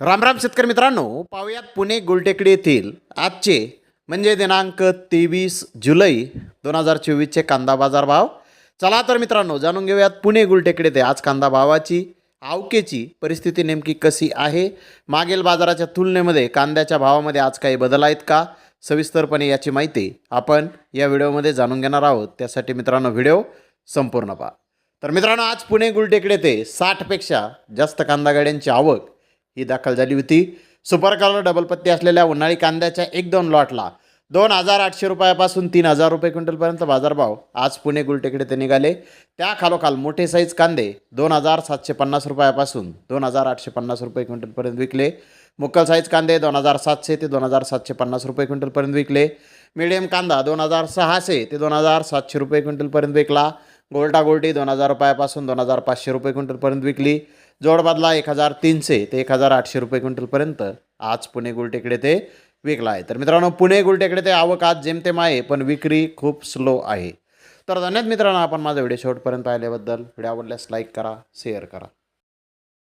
रामराम शेतकरी मित्रांनो पाहुयात पुणे गुलटेकडी येथील आजचे म्हणजे दिनांक तेवीस जुलै दोन हजार चोवीसचे कांदा बाजार भाव. चला तर मित्रांनो जाणून घेऊयात पुणे गुलटेकडे ते आज कांदा भावाची आवकेची परिस्थिती नेमकी कशी आहे? मागील बाजाराच्या तुलनेमध्ये कांद्याच्या भावामध्ये आज काही बदल आहेत का? सविस्तरपणे याची माहिती आपण या व्हिडिओमध्ये जाणून घेणार आहोत. त्यासाठी मित्रांनो व्हिडिओ संपूर्ण पहा. तर मित्रांनो आज पुणे गुलटेकडे ते साठपेक्षा जास्त कांदा गाड्यांची आवक ही दाखल झाली होती. सुपर कलर डबल पत्ती असलेल्या उन्हाळी कांद्याच्या एक दोन लॉटला दोन हजार आठशे रुपयापासून तीन हजार रुपये क्विंटलपर्यंत बाजारभाव आज पुणे गुलटेकडे ते निघाले. त्या खालोखाल मोठे साईज कांदे दोन हजार सातशे पन्नास रुपयापासून दोन हजार आठशे पन्नास रुपये क्विंटलपर्यंत विकले. मुक्कल साईज कांदे दोन हजार सातशे ते दोन हजार सातशे पन्नास रुपये क्विंटलपर्यंत विकले. मिडियम कांदा दोन हजार सहाशे ते दोन हजार सातशे रुपये क्विंटलपर्यंत विकला. गोल्टा गोल्टी दोन हजार रुपयापासून दोन हजार पाचशे रुपये क्विंटलपर्यंत विकली. जोडबदला एक हजार तीनशे ते एक हजार आठशे रुपये क्विंटलपर्यंत आज पुणे गुलटेकडे ते विकला आहे. तर मित्रांनो पुणे गुलटेकडे ते आवक आज जेमतेम आहे पण विक्री खूप स्लो आहे. तर धन्यवाद मित्रांनो आपण माझा व्हिडिओ शेवटपर्यंत पाहिल्याबद्दल. व्हिडिओ आवडल्यास लाईक करा शेअर करा.